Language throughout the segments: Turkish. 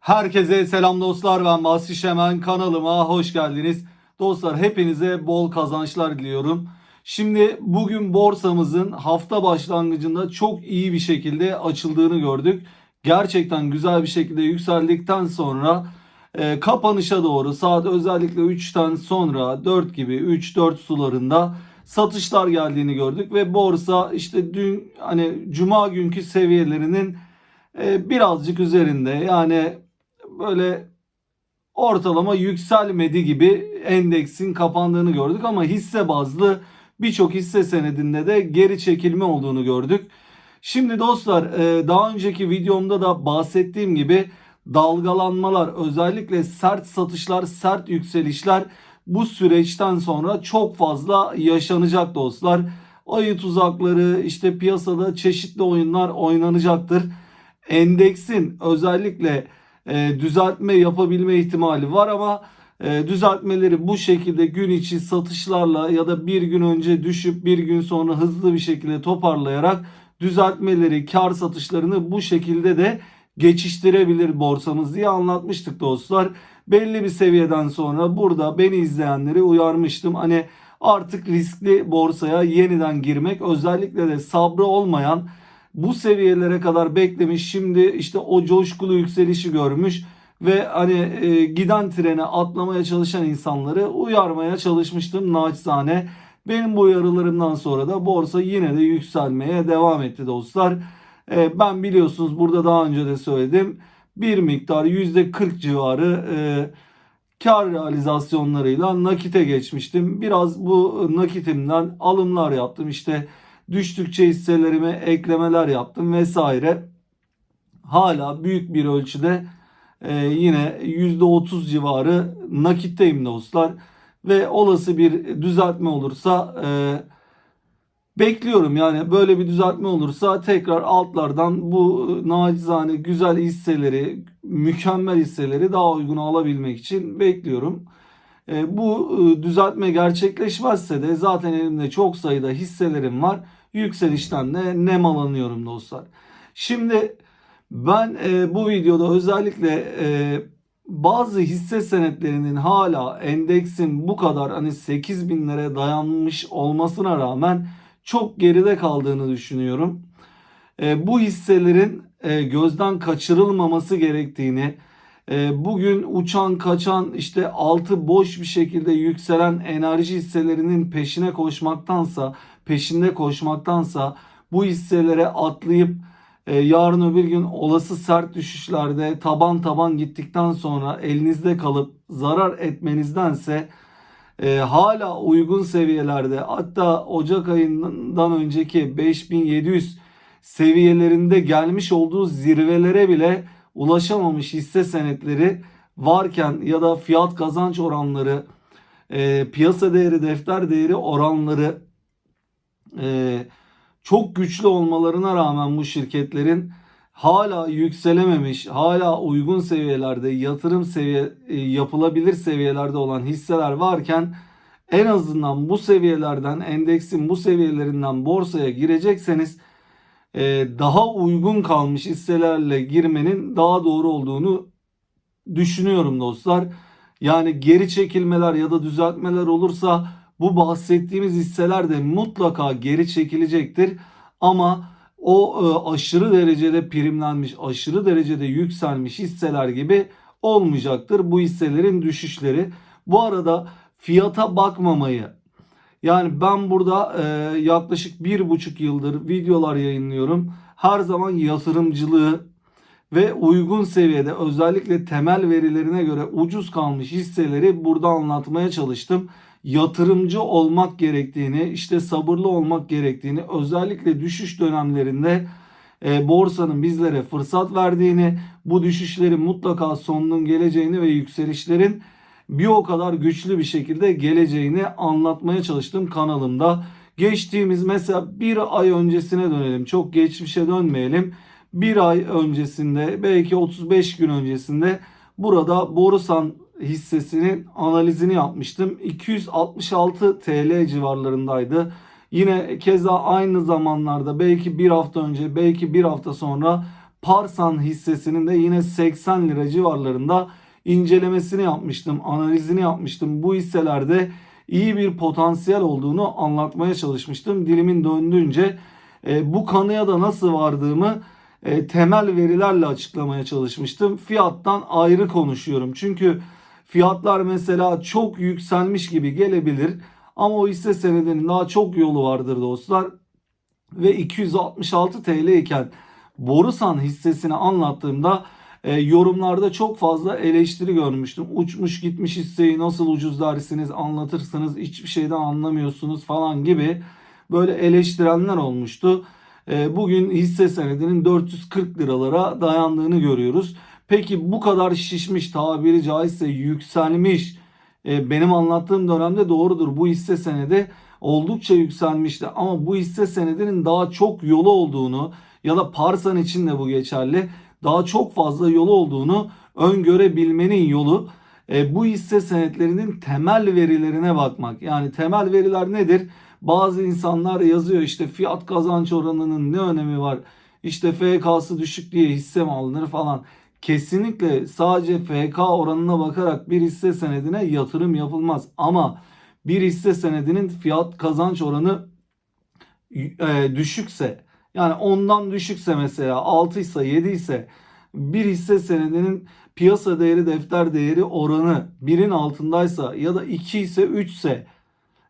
Herkese selam dostlar ben Basri Şemen kanalıma hoş geldiniz. Dostlar hepinize bol kazançlar diliyorum. Şimdi bugün borsamızın hafta başlangıcında çok iyi bir şekilde açıldığını gördük. Gerçekten güzel bir şekilde yükseldikten sonra e, kapanışa doğru saat özellikle 3'ten sonra 4 gibi 3-4 sularında satışlar geldiğini gördük ve borsa işte dün hani cuma günkü seviyelerinin e, birazcık üzerinde yani böyle ortalama yükselmedi gibi endeksin kapandığını gördük ama hisse bazlı birçok hisse senedinde de geri çekilme olduğunu gördük. Şimdi dostlar e, daha önceki videomda da bahsettiğim gibi dalgalanmalar özellikle sert satışlar sert yükselişler bu süreçten sonra çok fazla yaşanacak dostlar. Ayı tuzakları işte piyasada çeşitli oyunlar oynanacaktır. Endeksin özellikle e, düzeltme yapabilme ihtimali var ama e, düzeltmeleri bu şekilde gün içi satışlarla ya da bir gün önce düşüp bir gün sonra hızlı bir şekilde toparlayarak düzeltmeleri, kar satışlarını bu şekilde de geçiştirebilir borsamız diye anlatmıştık dostlar. Belli bir seviyeden sonra burada beni izleyenleri uyarmıştım. Hani artık riskli borsaya yeniden girmek özellikle de sabrı olmayan bu seviyelere kadar beklemiş. Şimdi işte o coşkulu yükselişi görmüş ve hani e, giden trene atlamaya çalışan insanları uyarmaya çalışmıştım naçizane. Benim bu uyarılarımdan sonra da borsa yine de yükselmeye devam etti dostlar. E, ben biliyorsunuz burada daha önce de söyledim. Bir miktar %40 civarı e, kar realizasyonlarıyla nakite geçmiştim. Biraz bu nakitimden alımlar yaptım. İşte düştükçe hisselerime eklemeler yaptım vesaire. Hala büyük bir ölçüde e, yine %30 civarı nakitteyim dostlar. Ve olası bir düzeltme olursa e, bekliyorum yani böyle bir düzeltme olursa tekrar altlardan bu nacizane güzel hisseleri, mükemmel hisseleri daha uygun alabilmek için bekliyorum. E, bu e, düzeltme gerçekleşmezse de zaten elimde çok sayıda hisselerim var. Yükselişten de nemalanıyorum dostlar. Şimdi ben e, bu videoda özellikle e, bazı hisse senetlerinin hala endeksin bu kadar hani 8000 liraya dayanmış olmasına rağmen çok geride kaldığını düşünüyorum. E, bu hisselerin e, gözden kaçırılmaması gerektiğini, e, bugün uçan kaçan işte altı boş bir şekilde yükselen enerji hisselerinin peşine koşmaktansa, peşinde koşmaktansa bu hisselere atlayıp e, yarın öbür gün olası sert düşüşlerde taban taban gittikten sonra elinizde kalıp zarar etmenizdense e, hala uygun seviyelerde hatta Ocak ayından önceki 5700 seviyelerinde gelmiş olduğu zirvelere bile ulaşamamış hisse senetleri varken ya da fiyat kazanç oranları, e, piyasa değeri, defter değeri oranları e, çok güçlü olmalarına rağmen bu şirketlerin hala yükselememiş, hala uygun seviyelerde, yatırım seviye e, yapılabilir seviyelerde olan hisseler varken en azından bu seviyelerden, endeksin bu seviyelerinden borsaya girecekseniz e, daha uygun kalmış hisselerle girmenin daha doğru olduğunu düşünüyorum dostlar. Yani geri çekilmeler ya da düzeltmeler olursa bu bahsettiğimiz hisseler de mutlaka geri çekilecektir. Ama o e, aşırı derecede primlenmiş, aşırı derecede yükselmiş hisseler gibi olmayacaktır bu hisselerin düşüşleri. Bu arada fiyata bakmamayı yani ben burada e, yaklaşık bir buçuk yıldır videolar yayınlıyorum. Her zaman yatırımcılığı ve uygun seviyede özellikle temel verilerine göre ucuz kalmış hisseleri burada anlatmaya çalıştım. Yatırımcı olmak gerektiğini, işte sabırlı olmak gerektiğini, özellikle düşüş dönemlerinde e, borsanın bizlere fırsat verdiğini, bu düşüşlerin mutlaka sonunun geleceğini ve yükselişlerin bir o kadar güçlü bir şekilde geleceğini anlatmaya çalıştım kanalımda. Geçtiğimiz mesela bir ay öncesine dönelim. Çok geçmişe dönmeyelim. Bir ay öncesinde belki 35 gün öncesinde burada Borusan hissesinin analizini yapmıştım. 266 TL civarlarındaydı. Yine keza aynı zamanlarda belki bir hafta önce belki bir hafta sonra Parsan hissesinin de yine 80 lira civarlarında incelemesini yapmıştım, analizini yapmıştım. Bu hisselerde iyi bir potansiyel olduğunu anlatmaya çalışmıştım. Dilimin döndüğünce e, bu kanıya da nasıl vardığımı e, temel verilerle açıklamaya çalışmıştım. Fiyattan ayrı konuşuyorum. Çünkü fiyatlar mesela çok yükselmiş gibi gelebilir ama o hisse senedinin daha çok yolu vardır dostlar. Ve 266 TL iken Borusan hissesini anlattığımda e, yorumlarda çok fazla eleştiri görmüştüm. Uçmuş gitmiş hisseyi nasıl ucuz dersiniz anlatırsınız hiçbir şeyden anlamıyorsunuz falan gibi böyle eleştirenler olmuştu. E, bugün hisse senedinin 440 liralara dayandığını görüyoruz. Peki bu kadar şişmiş tabiri caizse yükselmiş e, benim anlattığım dönemde doğrudur. Bu hisse senedi oldukça yükselmişti ama bu hisse senedinin daha çok yolu olduğunu ya da Parsan için de bu geçerli. Daha çok fazla yolu olduğunu öngörebilmenin yolu e, bu hisse senetlerinin temel verilerine bakmak. Yani temel veriler nedir? Bazı insanlar yazıyor işte fiyat kazanç oranının ne önemi var? İşte FK'sı düşük diye hisse mi alınır falan. Kesinlikle sadece FK oranına bakarak bir hisse senedine yatırım yapılmaz. Ama bir hisse senedinin fiyat kazanç oranı e, düşükse yani ondan düşükse mesela 6 ise 7 ise bir hisse senedinin piyasa değeri defter değeri oranı birin altındaysa ya da 2 ise 3 ise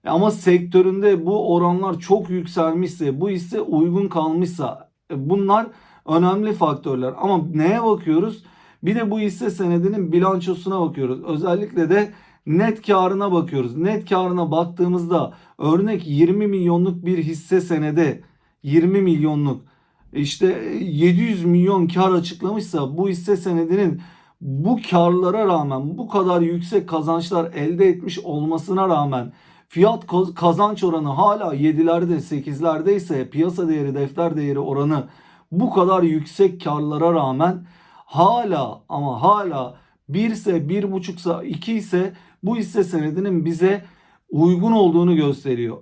ama sektöründe bu oranlar çok yükselmişse bu hisse uygun kalmışsa e, bunlar önemli faktörler. Ama neye bakıyoruz? Bir de bu hisse senedinin bilançosuna bakıyoruz. Özellikle de net karına bakıyoruz. Net karına baktığımızda örnek 20 milyonluk bir hisse senede 20 milyonluk işte 700 milyon kar açıklamışsa bu hisse senedinin bu karlara rağmen bu kadar yüksek kazançlar elde etmiş olmasına rağmen fiyat kazanç oranı hala 7'lerde 8'lerde ise piyasa değeri defter değeri oranı bu kadar yüksek karlara rağmen hala ama hala 1 ise 1,5 ise 2 ise bu hisse senedinin bize uygun olduğunu gösteriyor.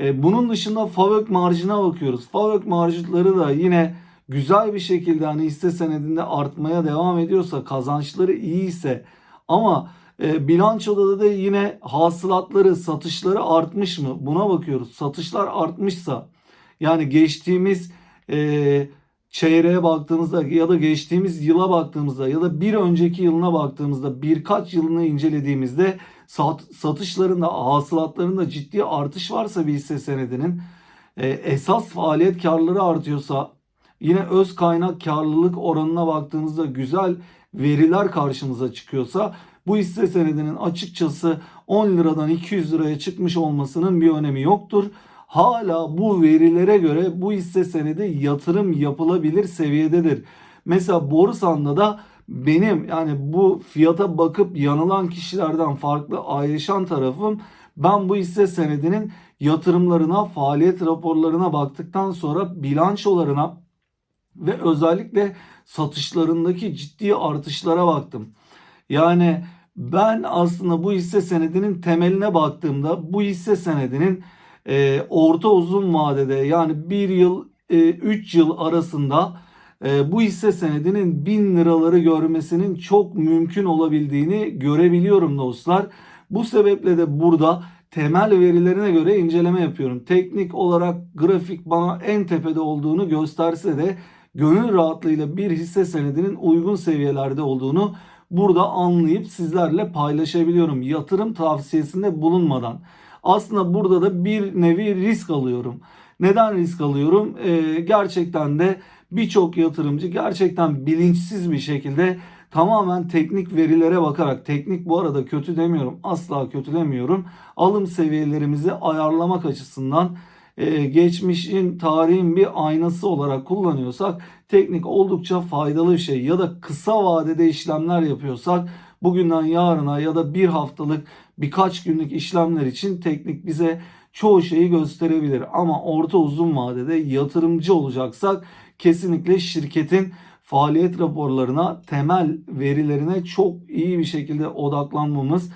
E, bunun dışında FAVÖK marjına bakıyoruz. FAVÖK marjları da yine güzel bir şekilde hani hisse senedinde artmaya devam ediyorsa kazançları iyi ise ama e, bilançoda da yine hasılatları satışları artmış mı buna bakıyoruz. Satışlar artmışsa yani geçtiğimiz e, çeyreğe baktığımızda ya da geçtiğimiz yıla baktığımızda ya da bir önceki yılına baktığımızda birkaç yılını incelediğimizde sat, satışlarında hasılatlarında ciddi artış varsa bir hisse senedinin e, esas faaliyet karları artıyorsa yine öz kaynak karlılık oranına baktığımızda güzel veriler karşımıza çıkıyorsa bu hisse senedinin açıkçası 10 liradan 200 liraya çıkmış olmasının bir önemi yoktur hala bu verilere göre bu hisse senedi yatırım yapılabilir seviyededir. Mesela Borusan'da da benim yani bu fiyata bakıp yanılan kişilerden farklı ayrışan tarafım ben bu hisse senedinin yatırımlarına, faaliyet raporlarına baktıktan sonra bilançolarına ve özellikle satışlarındaki ciddi artışlara baktım. Yani ben aslında bu hisse senedinin temeline baktığımda bu hisse senedinin e, orta uzun vadede yani 1 yıl 3 e, yıl arasında e, bu hisse senedinin 1000 liraları görmesinin çok mümkün olabildiğini görebiliyorum dostlar. Bu sebeple de burada temel verilerine göre inceleme yapıyorum. Teknik olarak grafik bana en tepede olduğunu gösterse de gönül rahatlığıyla bir hisse senedinin uygun seviyelerde olduğunu burada anlayıp sizlerle paylaşabiliyorum. Yatırım tavsiyesinde bulunmadan. Aslında burada da bir nevi risk alıyorum. Neden risk alıyorum? Ee, gerçekten de birçok yatırımcı gerçekten bilinçsiz bir şekilde tamamen teknik verilere bakarak teknik bu arada kötü demiyorum asla kötülemiyorum alım seviyelerimizi ayarlamak açısından e, geçmişin tarihin bir aynası olarak kullanıyorsak teknik oldukça faydalı bir şey ya da kısa vadede işlemler yapıyorsak bugünden yarına ya da bir haftalık birkaç günlük işlemler için teknik bize çoğu şeyi gösterebilir. Ama orta uzun vadede yatırımcı olacaksak kesinlikle şirketin faaliyet raporlarına, temel verilerine çok iyi bir şekilde odaklanmamız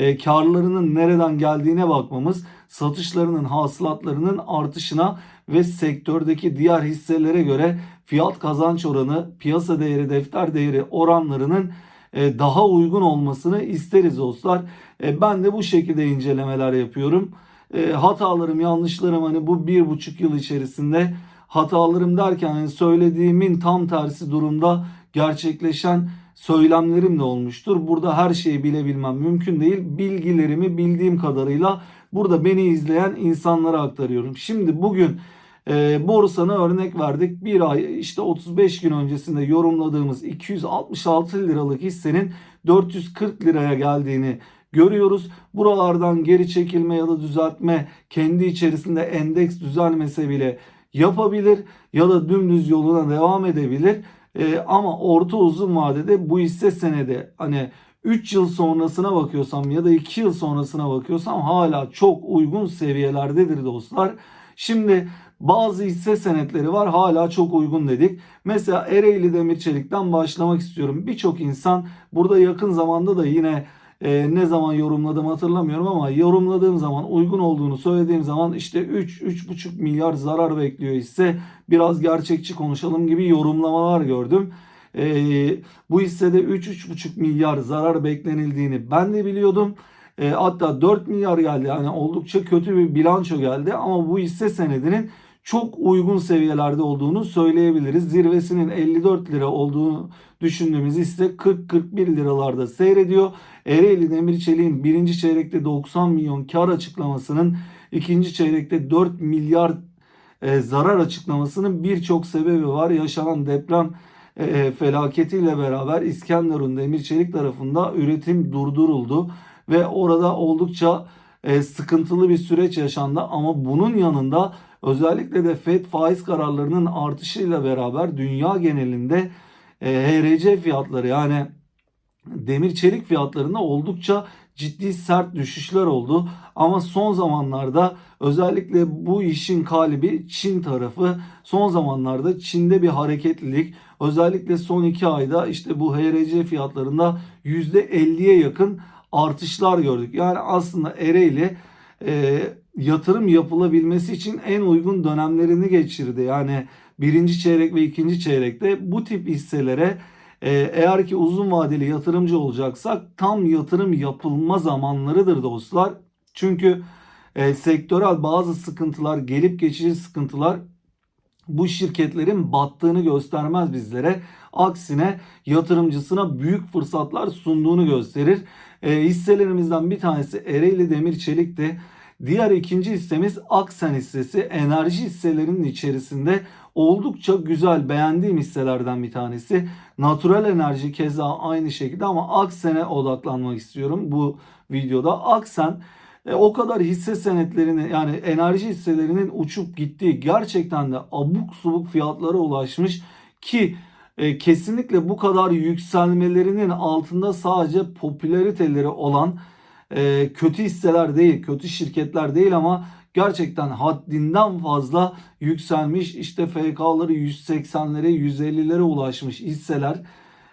e, karlarının nereden geldiğine bakmamız, satışlarının, hasılatlarının artışına ve sektördeki diğer hisselere göre fiyat kazanç oranı, piyasa değeri, defter değeri oranlarının e, daha uygun olmasını isteriz dostlar. E, ben de bu şekilde incelemeler yapıyorum. E, hatalarım, yanlışlarım hani bu bir buçuk yıl içerisinde hatalarım derken hani söylediğimin tam tersi durumda gerçekleşen söylemlerim de olmuştur. Burada her şeyi bilebilmem mümkün değil. Bilgilerimi bildiğim kadarıyla burada beni izleyen insanlara aktarıyorum. Şimdi bugün e, borsanı örnek verdik. Bir ay işte 35 gün öncesinde yorumladığımız 266 liralık hissenin 440 liraya geldiğini görüyoruz. Buralardan geri çekilme ya da düzeltme kendi içerisinde endeks düzelmese bile yapabilir ya da dümdüz yoluna devam edebilir. E, ama orta uzun vadede bu hisse senedi hani 3 yıl sonrasına bakıyorsam ya da 2 yıl sonrasına bakıyorsam hala çok uygun seviyelerdedir dostlar. Şimdi bazı hisse senetleri var hala çok uygun dedik. Mesela Ereğli Demir Çelik'ten başlamak istiyorum. Birçok insan burada yakın zamanda da yine e, ne zaman yorumladım hatırlamıyorum ama yorumladığım zaman uygun olduğunu söylediğim zaman işte 3-3,5 milyar zarar bekliyor ise biraz gerçekçi konuşalım gibi yorumlamalar gördüm. E, bu hissede 3-3,5 milyar zarar beklenildiğini ben de biliyordum. E, hatta 4 milyar geldi yani oldukça kötü bir bilanço geldi ama bu hisse senedinin çok uygun seviyelerde olduğunu söyleyebiliriz. Zirvesinin 54 lira olduğunu düşündüğümüz ise 40-41 liralarda seyrediyor. Ereğli Demir Çelik'in birinci çeyrekte 90 milyon kar açıklamasının ikinci çeyrekte 4 milyar e, zarar açıklamasının birçok sebebi var. Yaşanan deprem e, felaketiyle beraber İskenderun Demir Çelik tarafında üretim durduruldu ve orada oldukça e, sıkıntılı bir süreç yaşandı ama bunun yanında özellikle de FED faiz kararlarının artışıyla beraber dünya genelinde HRC fiyatları yani demir çelik fiyatlarında oldukça ciddi sert düşüşler oldu. Ama son zamanlarda özellikle bu işin kalibi Çin tarafı. Son zamanlarda Çin'de bir hareketlilik özellikle son iki ayda işte bu HRC fiyatlarında %50'ye yakın artışlar gördük. Yani aslında Ereğli e, yatırım yapılabilmesi için en uygun dönemlerini geçirdi. Yani birinci çeyrek ve ikinci çeyrekte bu tip hisselere e, eğer ki uzun vadeli yatırımcı olacaksak tam yatırım yapılma zamanlarıdır dostlar. Çünkü e, sektörel bazı sıkıntılar, gelip geçici sıkıntılar bu şirketlerin battığını göstermez bizlere. Aksine yatırımcısına büyük fırsatlar sunduğunu gösterir. E, hisselerimizden bir tanesi Ereğli Demir Çelik'ti. Diğer ikinci hissemiz Aksen hissesi. Enerji hisselerinin içerisinde oldukça güzel beğendiğim hisselerden bir tanesi. Natural enerji keza aynı şekilde ama Aksen'e odaklanmak istiyorum bu videoda. Aksen e, o kadar hisse senetlerini yani enerji hisselerinin uçup gittiği gerçekten de abuk subuk fiyatlara ulaşmış ki e, kesinlikle bu kadar yükselmelerinin altında sadece popülariteleri olan e, kötü hisseler değil, kötü şirketler değil ama gerçekten haddinden fazla yükselmiş işte FK'ları 180'lere 150'lere ulaşmış hisseler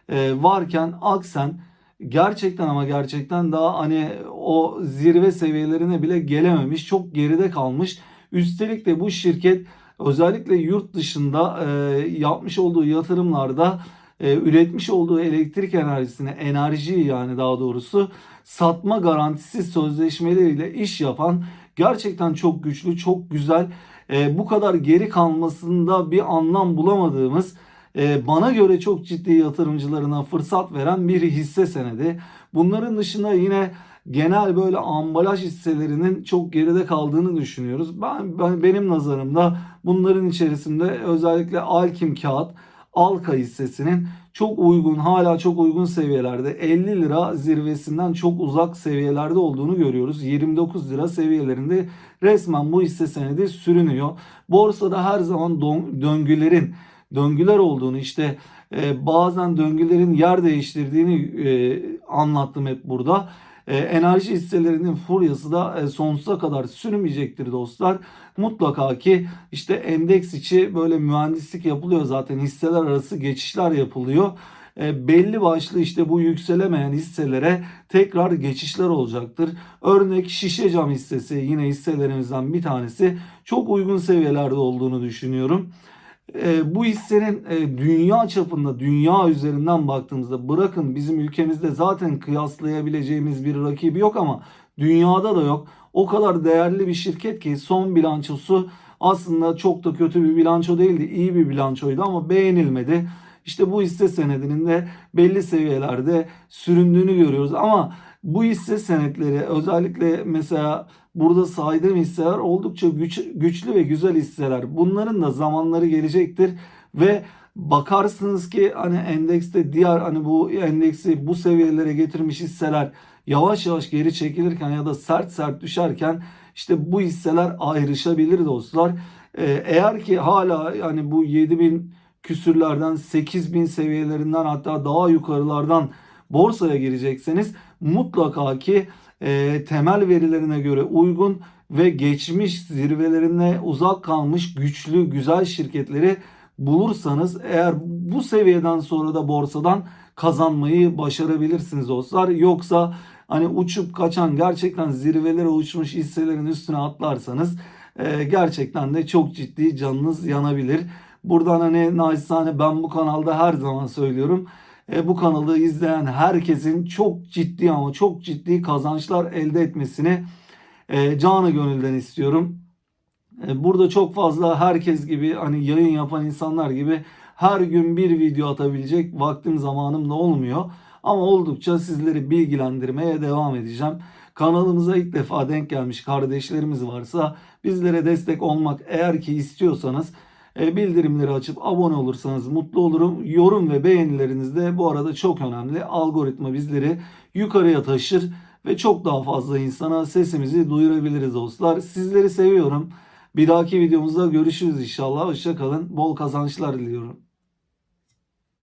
e, varken Aksen gerçekten ama gerçekten daha hani o zirve seviyelerine bile gelememiş. Çok geride kalmış. Üstelik de bu şirket özellikle yurt dışında e, yapmış olduğu yatırımlarda e, üretmiş olduğu elektrik enerjisini, enerjiyi yani daha doğrusu satma garantisi sözleşmeleriyle iş yapan gerçekten çok güçlü, çok güzel, e, bu kadar geri kalmasında bir anlam bulamadığımız e, bana göre çok ciddi yatırımcılarına fırsat veren bir hisse senedi. Bunların dışında yine genel böyle ambalaj hisselerinin çok geride kaldığını düşünüyoruz. Ben, ben benim nazarımda bunların içerisinde özellikle Alkim Kağıt, Alka hissesinin çok uygun hala çok uygun seviyelerde 50 lira zirvesinden çok uzak seviyelerde olduğunu görüyoruz. 29 lira seviyelerinde resmen bu hisse senedi sürünüyor. Borsada her zaman döngülerin döngüler olduğunu işte e, bazen döngülerin yer değiştirdiğini e, anlattım hep burada. E, enerji hisselerinin furyası da e, sonsuza kadar sürmeyecektir dostlar. Mutlaka ki işte endeks içi böyle mühendislik yapılıyor zaten hisseler arası geçişler yapılıyor. e, belli başlı işte bu yükselemeyen hisselere tekrar geçişler olacaktır. Örnek şişe cam hissesi yine hisselerimizden bir tanesi çok uygun seviyelerde olduğunu düşünüyorum. E, bu hissenin e, dünya çapında, dünya üzerinden baktığımızda bırakın bizim ülkemizde zaten kıyaslayabileceğimiz bir rakibi yok ama dünyada da yok. O kadar değerli bir şirket ki son bilançosu aslında çok da kötü bir bilanço değildi. iyi bir bilançoydu ama beğenilmedi. İşte bu hisse senedinin de belli seviyelerde süründüğünü görüyoruz ama bu hisse senetleri özellikle mesela burada saydığım hisseler oldukça güç, güçlü ve güzel hisseler. Bunların da zamanları gelecektir ve bakarsınız ki hani endekste diğer hani bu endeksi bu seviyelere getirmiş hisseler yavaş yavaş geri çekilirken ya da sert sert düşerken işte bu hisseler ayrışabilir dostlar. Ee, eğer ki hala yani bu 7000 küsürlerden 8000 seviyelerinden hatta daha yukarılardan borsaya girecekseniz mutlaka ki e, temel verilerine göre uygun ve geçmiş zirvelerine uzak kalmış güçlü güzel şirketleri bulursanız eğer bu seviyeden sonra da borsadan kazanmayı başarabilirsiniz dostlar. Yoksa hani uçup kaçan gerçekten zirvelere uçmuş hisselerin üstüne atlarsanız e, gerçekten de çok ciddi canınız yanabilir. Buradan hani naçizane ben bu kanalda her zaman söylüyorum. E, bu kanalı izleyen herkesin çok ciddi ama çok ciddi kazançlar elde etmesini e, canı gönülden istiyorum. E, burada çok fazla herkes gibi hani yayın yapan insanlar gibi her gün bir video atabilecek vaktim zamanım da olmuyor. Ama oldukça sizleri bilgilendirmeye devam edeceğim. Kanalımıza ilk defa denk gelmiş kardeşlerimiz varsa bizlere destek olmak eğer ki istiyorsanız bildirimleri açıp abone olursanız mutlu olurum. Yorum ve beğenileriniz de bu arada çok önemli. Algoritma bizleri yukarıya taşır ve çok daha fazla insana sesimizi duyurabiliriz dostlar. Sizleri seviyorum. Bir dahaki videomuzda görüşürüz inşallah. Hoşçakalın. Bol kazançlar diliyorum.